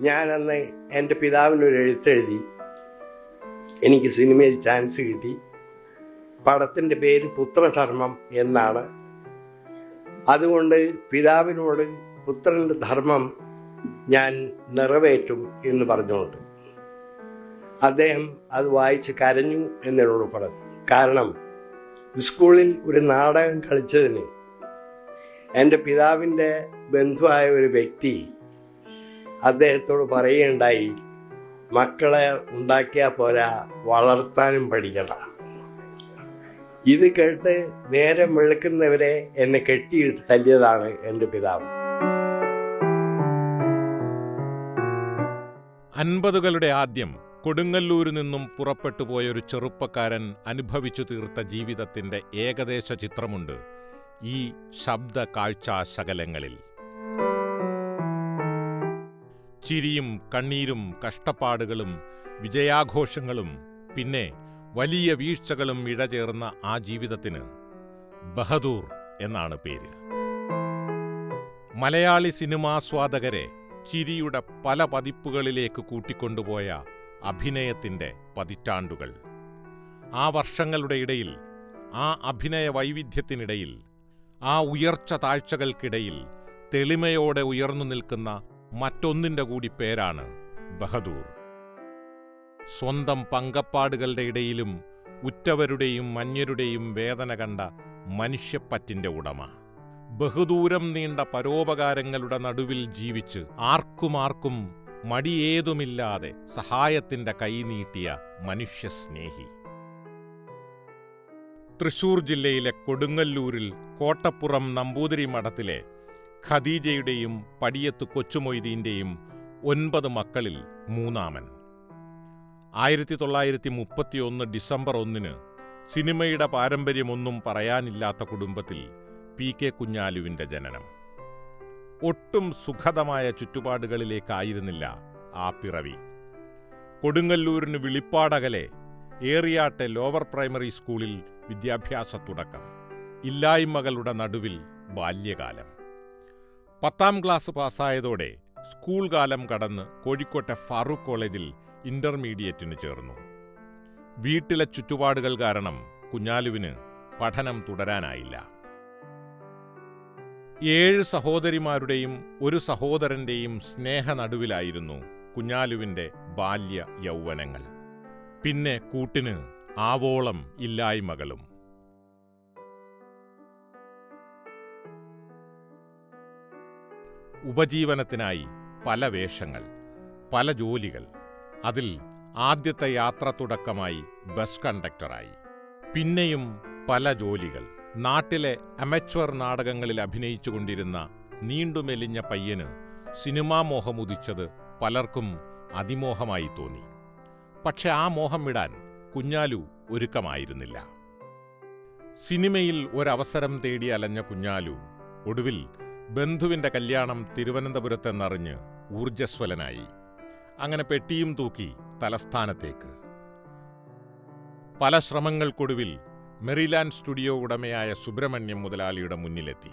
ഞാനന്ന് എന്റെ പിതാവിനൊരു എഴുത്തെഴുതി എനിക്ക് സിനിമയിൽ ചാൻസ് കിട്ടി. പടത്തിന്റെ പേര് പുത്രധർമ്മം എന്നാണ്. അതുകൊണ്ട് പിതാവിനോട് പുത്രന്റെ ധർമ്മം ഞാൻ നിറവേറ്റും എന്ന് പറഞ്ഞുകൊണ്ട്. അദ്ദേഹം അത് വായിച്ച് കരഞ്ഞു എന്നോട് പറഞ്ഞു. കാരണം സ്കൂളിൽ ഒരു നാടകം കളിച്ചതിന് എന്റെ പിതാവിന്റെ ബന്ധുവായ ഒരു വ്യക്തി അദ്ദേഹത്തോട് പറയുകയുണ്ടായി മക്കളെ ഉണ്ടാക്കിയാൽ പോരാ വളർത്താനും പഠിക്കണം ഇത് കേട്ട് നേരം വെളുക്കുന്നവരെ എന്നെ കെട്ടി തല്ലിയതാണ് എന്റെ പിതാവ്. അൻപതുകളുടെ ആദ്യം കൊടുങ്ങല്ലൂരിൽ നിന്നും പുറപ്പെട്ടു പോയൊരു ചെറുപ്പക്കാരൻ അനുഭവിച്ചു തീർത്ത ജീവിതത്തിന്റെ ഏകദേശ ചിത്രമുണ്ട് ഈ ശബ്ദ കാഴ്ചാ ചിരിയും കണ്ണീരും കഷ്ടപ്പാടുകളും വിജയാഘോഷങ്ങളും പിന്നെ വലിയ വീഴ്ചകളും ഇഴചേർന്ന ആ ജീവിതത്തിന് ബഹദൂർ എന്നാണ് പേര്. മലയാളി സിനിമാസ്വാദകരെ ചിരിയുടെ പല പതിപ്പുകളിലേക്ക് കൂട്ടിക്കൊണ്ടുപോയ അഭിനയത്തിന്റെ പതിറ്റാണ്ടുകൾ. ആ വർഷങ്ങളുടെ ഇടയിൽ ആ അഭിനയ വൈവിധ്യത്തിനിടയിൽ ആ ഉയർച്ച താഴ്ചകൾക്കിടയിൽ തെളിമയോടെ ഉയർന്നു നിൽക്കുന്ന മറ്റൊന്നിന്റെ കൂടി പേരാണ് ബഹദൂർ. സ്വന്തം പങ്കപ്പാടുകളുടെ ഇടയിലും ഉറ്റവരുടെയും മഞ്ഞരുടെയും വേദന കണ്ട മനുഷ്യപ്പറ്റിന്റെ ഉടമ. ബഹുദൂരം നീണ്ട പരോപകാരങ്ങളുടെ നടുവിൽ ജീവിച്ച് ആർക്കുമാർക്കും മടിയേതുമില്ലാതെ സഹായത്തിന്റെ കൈനീട്ടിയ മനുഷ്യസ്നേഹി. തൃശൂർ ജില്ലയിലെ കൊടുങ്ങല്ലൂരിൽ കോട്ടപ്പുറം നമ്പൂതിരി മഠത്തിലെ ഖദീജയുടെയും പടിയത്ത് കൊച്ചുമൊയ്തീന്റെയും ഒൻപത് മക്കളിൽ മൂന്നാമൻ. ആയിരത്തി തൊള്ളായിരത്തി മുപ്പത്തിയൊന്ന് ഡിസംബർ ഒന്നിന് സിനിമയുടെ പാരമ്പര്യമൊന്നും പറയാനില്ലാത്ത കുടുംബത്തിൽ പി കെ കുഞ്ഞാലുവിന്റെ ജനനം. ഒട്ടും സുഖതമായ ചുറ്റുപാടുകളിലേക്കായിരുന്നില്ല ആ പിറവി. കൊടുങ്ങല്ലൂരിന് വിളിപ്പാടകലെ ഏറിയാട്ടെ ലോവർ പ്രൈമറി സ്കൂളിൽ വിദ്യാഭ്യാസ തുടക്കം. ഇല്ലായ്മകളുടെ നടുവിൽ ബാല്യകാലം. പത്താം ക്ലാസ് പാസ്സായതോടെ സ്കൂൾ കാലം കടന്ന് കോഴിക്കോട്ടെ ഫാറൂഖ് കോളേജിൽ ഇന്റർമീഡിയറ്റിന് ചേർന്നു. വീട്ടിലെ ചുറ്റുപാടുകൾ കാരണം കുഞ്ഞാലുവിന് പഠനം തുടരാനായില്ല. ഏഴ് സഹോദരിമാരുടെയും ഒരു സഹോദരന്റെയും സ്നേഹനടുവിലായിരുന്നു കുഞ്ഞാലുവിന്റെ ബാല്യ യൗവനങ്ങൾ. പിന്നെ കൂട്ടിന് ആവോളം ഇല്ലായ്മകളും. ഉപജീവനത്തിനായി പല വേഷങ്ങൾ പല ജോലികൾ. അതിൽ ആദ്യത്തെ യാത്ര തുടക്കമായി ബസ് കണ്ടക്ടറായി. പിന്നെയും പല ജോലികൾ. നാട്ടിലെ അമച്വർ നാടകങ്ങളിൽ അഭിനയിച്ചുകൊണ്ടിരുന്ന നീണ്ടുമെലിഞ്ഞ പയ്യന് സിനിമാ മോഹമുദിച്ചത് പലർക്കും അതിമോഹമായി തോന്നി. പക്ഷെ ആ മോഹം വിടാൻ കുഞ്ഞാലു ഒരുക്കമായിരുന്നില്ല. സിനിമയിൽ ഒരവസരം തേടി അലഞ്ഞ കുഞ്ഞാലു ഒടുവിൽ ബന്ധുവിന്റെ കല്യാണം തിരുവനന്തപുരത്തെന്നറിഞ്ഞ് ഊർജസ്വലനായി അങ്ങനെ പെട്ടിയും തൂക്കി തലസ്ഥാനത്തേക്ക്. പല ശ്രമങ്ങൾക്കൊടുവിൽ മെറിലാൻഡ് സ്റ്റുഡിയോ ഉടമയായ സുബ്രഹ്മണ്യം മുതലാളിയുടെ മുന്നിലെത്തി.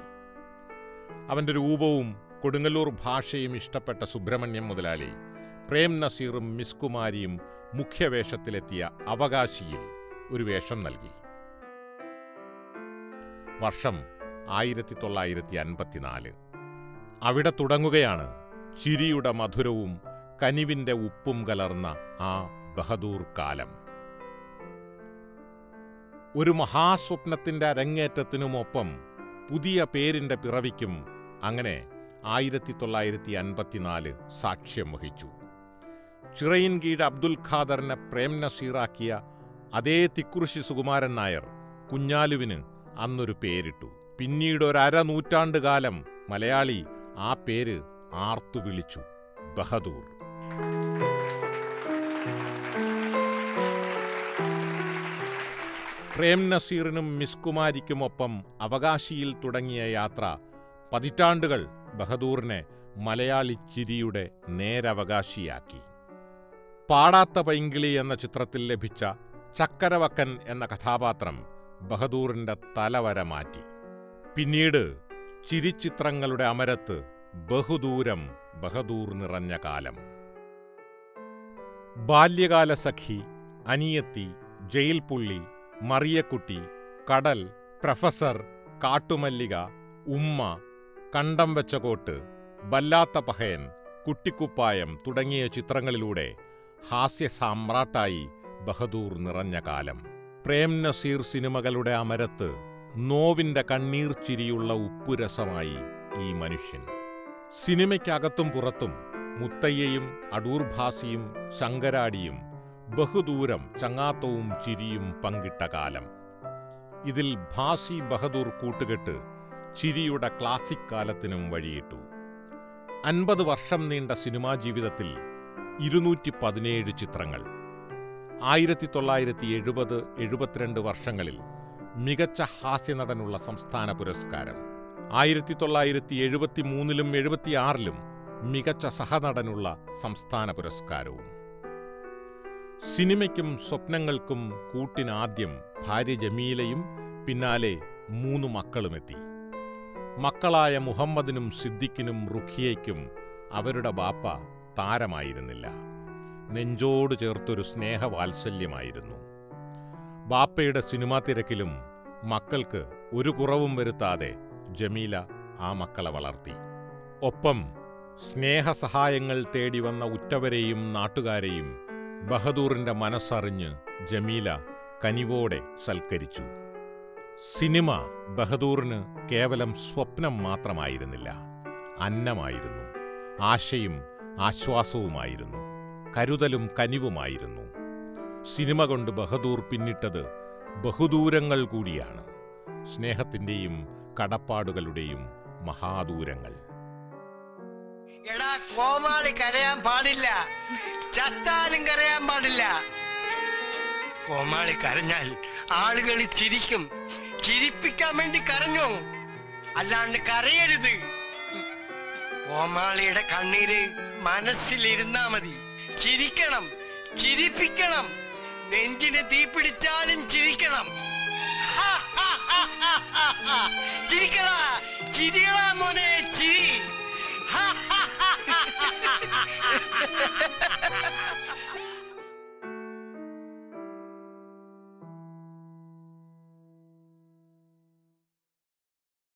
അവന്റെ രൂപവും കൊടുങ്ങല്ലൂർ ഭാഷയും ഇഷ്ടപ്പെട്ട സുബ്രഹ്മണ്യം മുതലാളി പ്രേം നസീറും മിസ് കുമാരിയും മുഖ്യവേഷത്തിലെത്തിയ അവകാശിയിൽ ഒരു വേഷം നൽകി. വർഷം ആയിരത്തി തൊള്ളായിരത്തി അൻപത്തിനാല് അവിടെ തുടങ്ങുകയാണ് ചിരിയുടെ മധുരവും കനിവിന്റെ ഉപ്പും കലർന്ന ആ ബഹദൂർ കാലം. ഒരു മഹാസ്വപ്നത്തിന്റെ അരങ്ങേറ്റത്തിനുമൊപ്പം പുതിയ പേരിന്റെ പിറവിക്കും അങ്ങനെ ആയിരത്തി തൊള്ളായിരത്തി അൻപത്തിനാല് സാക്ഷ്യം വഹിച്ചു. ചിറയിൻ കീഴ് അബ്ദുൽ ഖാദറിനെ പ്രേം നസീറാക്കിയ അതേ തിക്കുറിശി സുകുമാരൻ നായർ കുഞ്ഞാലുവിന് അന്നൊരു പേരിട്ടു. പിന്നീട് ഒരര നൂറ്റാണ്ട് കാലം മലയാളി ആ പേര് ആർത്തു വിളിച്ചു ബഹദൂർ. പ്രേം നസീറിനും മിസ്കുമാരിക്കുമൊപ്പം അവകാശിയിൽ തുടങ്ങിയ യാത്ര പതിറ്റാണ്ടുകൾ ബഹദൂറിനെ മലയാളി ചിരിയുടെ നേരവകാശിയാക്കി. പാടാത്ത പൈങ്കിളി എന്ന ചിത്രത്തിൽ ലഭിച്ച ചക്കരവക്കൻ എന്ന കഥാപാത്രം ബഹദൂറിന്റെ തലവര മാറ്റി. പിന്നീട് ചിരിച്ചിത്രങ്ങളുടെ അമരത്ത് ബഹുദൂരം ബഹദൂർ നിറഞ്ഞ കാലം. ബാല്യകാല സഖി അനിയത്തി ജയിൽപ്പുള്ളി മറിയക്കുട്ടി കടൽ പ്രൊഫസർ കാട്ടുമല്ലിക ഉമ്മ കണ്ടം വെച്ച കോട്ട് വല്ലാത്ത പഹയൻ കുട്ടിക്കുപ്പായം തുടങ്ങിയ ചിത്രങ്ങളിലൂടെ ഹാസ്യ സാമ്രാട്ടായി ബഹദൂർ നിറഞ്ഞ കാലം. പ്രേം നസീർ സിനിമകളുടെ അമരത്ത് നോവിന്റെ കണ്ണീർ ചിരിയുള്ള ഉപ്പുരസമായി ഈ മനുഷ്യൻ. സിനിമയ്ക്കകത്തും പുറത്തും മുത്തയ്യയും അടൂർഭാസിയും ശങ്കരാടിയും ബഹുദൂരം ചങ്ങാത്തവും ചിരിയും പങ്കിട്ട കാലം. ഇതിൽ ഭാസി ബഹദൂർ കൂട്ടുകെട്ട് ചിരിയുടെ ക്ലാസിക് കാലത്തിനും വഴിയിട്ടു. അൻപത് വർഷം നീണ്ട സിനിമാ ജീവിതത്തിൽ ഇരുന്നൂറ്റി പതിനേഴ് ചിത്രങ്ങൾ. ആയിരത്തി തൊള്ളായിരത്തി എഴുപത് എഴുപത്തിരണ്ട് വർഷങ്ങളിൽ മികച്ച ഹാസ്യനടനുള്ള സംസ്ഥാന പുരസ്കാരം. ആയിരത്തി തൊള്ളായിരത്തി എഴുപത്തി മൂന്നിലും എഴുപത്തിയാറിലും മികച്ച സഹനടനുള്ള സംസ്ഥാന പുരസ്കാരവും. സിനിമയ്ക്കും സ്വപ്നങ്ങൾക്കും കൂട്ടിനാദ്യം ഭാര്യ ജമീലയും പിന്നാലെ മൂന്ന് മക്കളുമെത്തി മക്കളായ മുഹമ്മദിനും സിദ്ദിഖിനും റുഖിയയ്ക്കും അവരുടെ ബാപ്പ താരമായിരുന്നില്ല. നെഞ്ചോട് ചേർത്തൊരു സ്നേഹവാത്സല്യമായിരുന്നു. ബാപ്പയുടെ സിനിമാ തിരക്കിലും മക്കൾക്ക് ഒരു കുറവും വരുത്താതെ ജമീല ആ മക്കളെ വളർത്തി. ഒപ്പം സ്നേഹസഹായങ്ങൾ തേടി വന്ന ഉറ്റവരെയും നാട്ടുകാരെയും ബഹദൂറിന്റെ മനസ്സറിഞ്ഞ് ജമീല കനിവോടെ സൽക്കരിച്ചു. സിനിമ ബഹദൂറിന് കേവലം സ്വപ്നം മാത്രമായിരുന്നില്ല അന്നമായിരുന്നു. ആശയും ആശ്വാസവുമായിരുന്നു. കരുതലും കനിവുമായിരുന്നു. സിനിമ കൊണ്ട് ബഹദൂർ പിന്നിട്ടത് ബഹുദൂരങ്ങൾ കൂടിയാണ്. സ്നേഹത്തിന്റെയും കടപ്പാടുകളുടെയും മഹാദൂരങ്ങൾ. എടാ കോമാളി കരയാൻ പാടില്ല. ചത്താലും കരയാൻ പാടില്ല. കോമാളി കരഞ്ഞാൽ ആളുകൾ ചിരിക്കും. ചിരിപ്പിക്കാൻ വേണ്ടി കരഞ്ഞു? അല്ലാണ്ട് കരയരുത്. കോമാളിയുടെ കണ്ണീര് മനസ്സിലിരുന്നാ മതി. ചിരിക്കണം. ചിരിപ്പിക്കണം. നെഞ്ചിന് തീ പിടിച്ചാലും ചിരിക്കണം. ചിരിക്കടാ. ചിരിയണ മോനെ ചിരി.